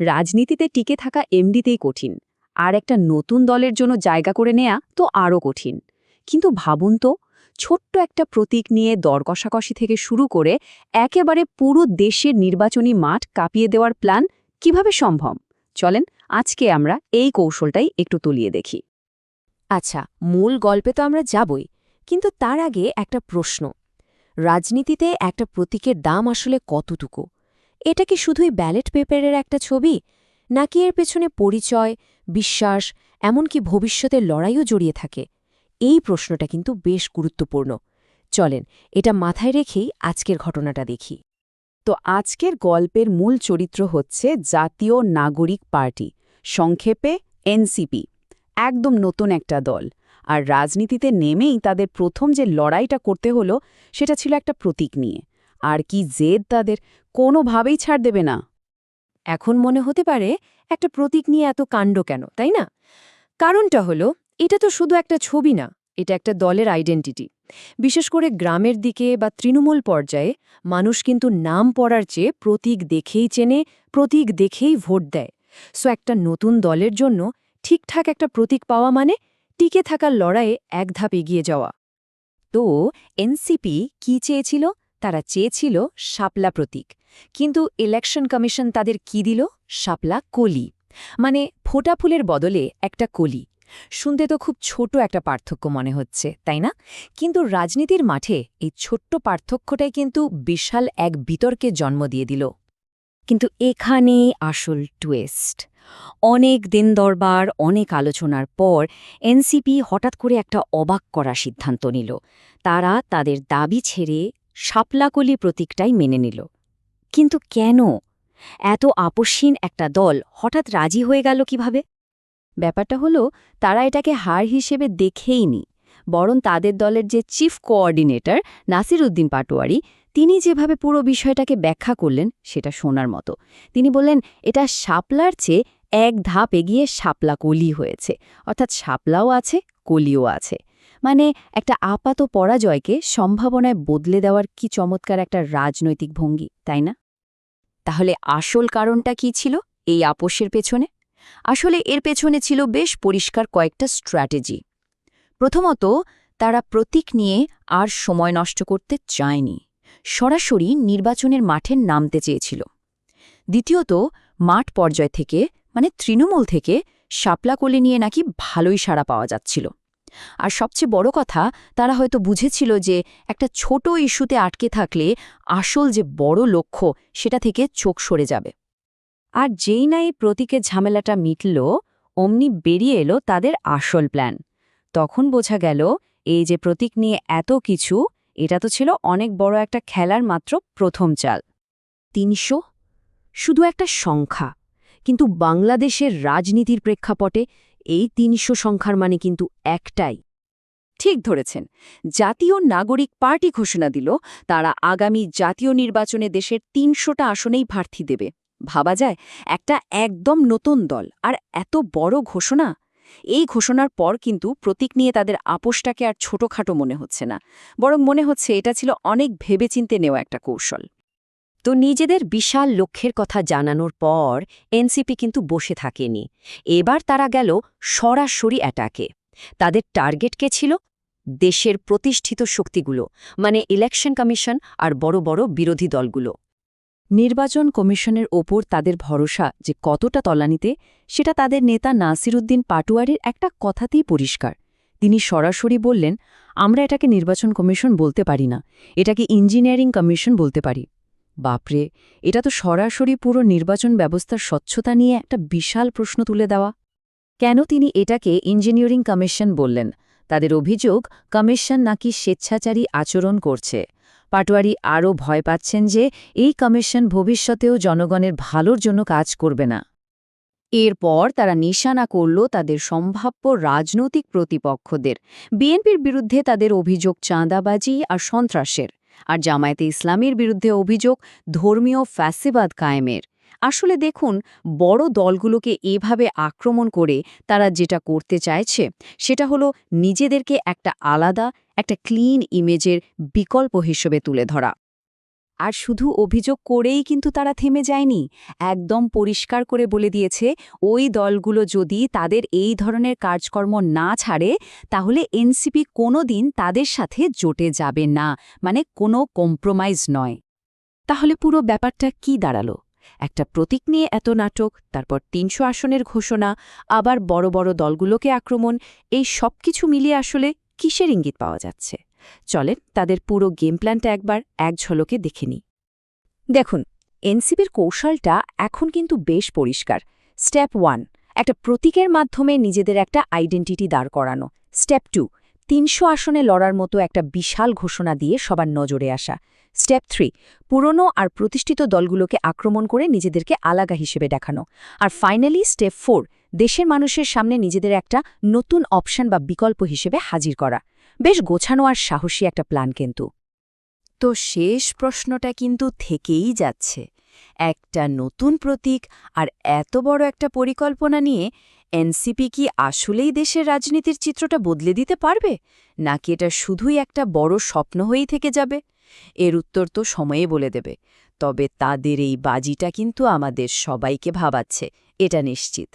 রাজনীতিতে টিকে থাকা এমডিতেই কঠিন, আর একটা নতুন দলের জন্য জায়গা করে নেয়া তো আরও কঠিন। কিন্তু ভাবুন তো, ছোট্ট একটা প্রতীক নিয়ে দর কষাকষি থেকে শুরু করে একেবারে পুরো দেশের নির্বাচনী মাঠ কাঁপিয়ে দেওয়ার প্ল্যান কীভাবে সম্ভব? চলেন আজকে আমরা এই কৌশলটাই একটু তুলিয়ে দেখি। আচ্ছা মূল গল্পে তো আমরা যাবই, কিন্তু তার আগে একটা প্রশ্ন। রাজনীতিতে একটা প্রতীকের দাম আসলে কতটুকু? এটা কি শুধুই ব্যালেট পেপারের একটা ছবি? নাকি এর পেছনে পরিচয়, বিশ্বাস, এমনকি ভবিষ্যতের লড়াইও জড়িয়ে থাকে? এই প্রশ্নটা কিন্তু বেশ গুরুত্বপূর্ণ। চলেন, এটা মাথায় রেখেই আজকের ঘটনাটা দেখি। তো আজকের গল্পের মূল চরিত্র হচ্ছে জাতীয় নাগরিক পার্টি, সংক্ষেপে এনসিপি, একদম নতুন একটা দল। আর রাজনীতিতে নেমেই তাদের প্রথম যে লড়াইটা করতে হলো, সেটা ছিল একটা প্রতীক নিয়ে। আর কি জেদ তাদের কোনোভাবেই ছাড় দেবে না। এখন মনে হতে পারে একটা প্রতীক নিয়ে এত কাণ্ড কেন, তাই না? কারণটা হলো, এটা তো শুধু একটা ছবি না, এটা একটা দলের আইডেন্টিটি বিশেষ করে গ্রামের দিকে বা তৃণমূল পর্যায়ে, মানুষ কিন্তু নাম পড়ার চেয়ে প্রতীক দেখেই চেনে, প্রতীক দেখেই ভোট দেয়। সো একটা নতুন দলের জন্য ঠিকঠাক একটা প্রতীক পাওয়া মানে টিকে থাকার লড়াইয়ে এক ধাপ এগিয়ে যাওয়া। তো এনসিপি কি চেয়েছিল? তারা চেয়েছিল শাপলা প্রতীক। কিন্তু ইলেকশন কমিশন তাদের কি দিল? শাপলা কলি। মানে ফোটা ফুলের বদলে একটা কলি। শুনতে তো খুব ছোট একটা পার্থক্য মনে হচ্ছে, তাই না? কিন্তু রাজনীতির মাঠে এই ছোট্ট পার্থক্যটাই কিন্তু বিশাল এক বিতর্কে জন্ম দিয়ে দিল। কিন্তু এখানেই আসল টুয়েস্ট অনেক দিন দরবার, অনেক আলোচনার পর এনসিপি হঠাৎ করে একটা অবাক করা সিদ্ধান্ত নিল। তারা তাদের দাবি ছেড়ে শাপলাকলি প্রতীকটাই মেনে নিল। কিন্তু কেন? এত আপসীন একটা দল হঠাৎ রাজি হয়ে গেল কীভাবে? ব্যাপারটা হলো, তারা এটাকে হার হিসেবে দেখেইনি বরং তাদের দলের যে চিফ কোঅর্ডিনেটর নাসির উদ্দিন পাটোয়ারি, তিনি যেভাবে পুরো বিষয়টাকে ব্যাখ্যা করলেন, সেটা শোনার মতো। তিনি বললেন, এটা শাপলার চেয়ে এক ধাপ এগিয়ে শাপলা কলি হয়েছে। অর্থাৎ শাপলাও আছে, কলিও আছে। মানে একটা আপাত পরাজয়কে সম্ভাবনায় বদলে দেওয়ার কি চমৎকার একটা রাজনৈতিক ভঙ্গি, তাই না? তাহলে আসল কারণটা কি ছিল এই আপোষের পেছনে? আসলে এর পেছনে ছিল বেশ পরিষ্কার কয়েকটা স্ট্র্যাটেজি। প্রথমত, তারা প্রতীক নিয়ে আর সময় নষ্ট করতে চায়নি। সরাসরি নির্বাচনের মাঠে নামতে চেয়েছিল। দ্বিতীয়ত, মাঠ পর্যায় থেকে মানে তৃণমূল থেকে শাপলাকলি নিয়ে নাকি ভালোই সাড়া পাওয়া যাচ্ছিল। আর সবচেয়ে বড় কথা, তারা হয়তো বুঝেছিল যে একটা ছোট ইস্যুতে আটকে থাকলে আসল যে বড় লক্ষ্য, সেটা থেকে চোখ সরে যাবে। আর যেই না এই প্রতীকের ঝামেলাটা মিটল, অমনি বেরিয়ে এলো তাদের আসল প্ল্যান। তখন বোঝা গেল, এই যে প্রতীক নিয়ে এত কিছু, এটা তো ছিল অনেক বড় একটা খেলার মাত্র প্রথম চাল। তিনশো? শুধু একটা সংখ্যা। কিন্তু বাংলাদেশের রাজনীতির প্রেক্ষাপটে এই তিনশো সংখ্যার মানে কিন্তু একটাই। ঠিক ধরেছেন। জাতীয় নাগরিক পার্টি ঘোষণা দিল, তারা আগামী জাতীয় নির্বাচনে দেশের তিনশোটা আসনেই প্রার্থী দেবে। ভাবা যায়, একটা একদম নতুন দল, আর এত বড় ঘোষণা? এই ঘোষণার পর কিন্তু প্রতীক নিয়ে তাদের আপোষটাকে আর ছোটখাটো মনে হচ্ছে না। বরং মনে হচ্ছে এটা ছিল অনেক ভেবেচিন্তে নেওয়া একটা কৌশল। তো নিজেদের বিশাল লক্ষ্যের কথা জানানোর পর এনসিপি কিন্তু বসে থাকেনি। এবার তারা গেল সরাসরি অ্যাটাকে। তাদের টার্গেট কে ছিল? দেশের প্রতিষ্ঠিত শক্তিগুলো মানে ইলেকশন কমিশন আর বড় বড় বিরোধী দলগুলো। নির্বাচন কমিশনের ওপর তাদের ভরসা যে কতটা তলানিতে, সেটা তাদের নেতা নাসিরুদ্দিন পাটুয়ারির একটা কথাতেই পরিষ্কার। তিনি সরাসরি বললেন, আমরা এটাকে নির্বাচন কমিশন বলতে পারি না। এটাকে ইঞ্জিনিয়ারিং কমিশন বলতে পারি। বাপরে, এটা তো সরাসরি পুরো নির্বাচন ব্যবস্থার স্বচ্ছতা নিয়ে একটা বিশাল প্রশ্ন তুলে দেওয়া। কেন তিনি এটাকে ইঞ্জিনিয়ারিং কমিশন বললেন? তাদের অভিযোগ, কমিশন নাকি স্বেচ্ছাচারী আচরণ করছে। পাটোয়ারি আরও ভয় পাচ্ছেন যে এই কমিশন ভবিষ্যতেও জনগণের ভালোর জন্য কাজ করবে না। এরপর তারা নিশানা করল তাদের সম্ভাব্য রাজনৈতিক প্রতিপক্ষদের। বিএনপির বিরুদ্ধে তাদের অভিযোগ চাঁদাবাজি আর সন্ত্রাসের। আর জামায়াতে ইসলামের বিরুদ্ধে অভিযোগ ধর্মীয় ফ্যাসিবাদ কায়েমের। আসলে দেখুন, বড় দলগুলোকে এভাবে আক্রমণ করে তারা যেটা করতে চাইছে, সেটা হলো নিজেদেরকে একটা আলাদা, একটা ক্লিন ইমেজের বিকল্প হিসেবে তুলে ধরা। আর শুধু অভিযোগ করেই কিন্তু তারা থেমে যায়নি। একদম পরিষ্কার করে বলে দিয়েছে, ওই দলগুলো যদি তাদের এই ধরনের কাজকর্ম না ছাড়ে, তাহলে এনসিপি কোনো দিন তাদের সাথে জোটে যাবে না। মানে কোনো কম্প্রোমাইজ নয়। তাহলে পুরো ব্যাপারটা কি দাঁড়াল? একটা প্রতীক নিয়ে এত নাটক, তারপর তিনশো আসনের ঘোষণা, আবার বড় বড় দলগুলোকে আক্রমণ, এই সব কিছু মিলিয়ে আসলে কিসের ইঙ্গিত পাওয়া যাচ্ছে? চলেন তাদের পুরো গেম প্ল্যানটা একবার এক ঝলকে দেখে নিই। দেখুন, এনসিপির কৌশলটা এখন কিন্তু বেশ পরিষ্কার। স্টেপ ওয়ান, একটা প্রতীকের মাধ্যমে নিজেদের একটা আইডেন্টিটি দাঁড় করানো। স্টেপ টু, তিনশো আসনে লড়ার মতো একটা বিশাল ঘোষণা দিয়ে সবার নজরে আসা। স্টেপ থ্রি, পুরনো আর প্রতিষ্ঠিত দলগুলোকে আক্রমণ করে নিজেদেরকে আলাগা হিসেবে দেখানো। আর ফাইনালি স্টেপ ফোর, দেশের মানুষের সামনে নিজেদের একটা নতুন অপশন বা বিকল্প হিসেবে হাজির করা। বেশ গোছানো আর সাহসী একটা প্ল্যান কিন্তু। তো শেষ প্রশ্নটা কিন্তু থেকেই যাচ্ছে। একটা নতুন প্রতীক আর এত বড় একটা পরিকল্পনা নিয়ে এনসিপি কি আসলেই দেশের রাজনীতির চিত্রটা বদলে দিতে পারবে? নাকি এটা শুধুই একটা বড় স্বপ্ন হয়েই থেকে যাবে? এর উত্তর তো সময়ে বলে দেবে। তবে তাদের এই বাজিটা কিন্তু আমাদের সবাইকে ভাবাচ্ছে, এটা নিশ্চিত।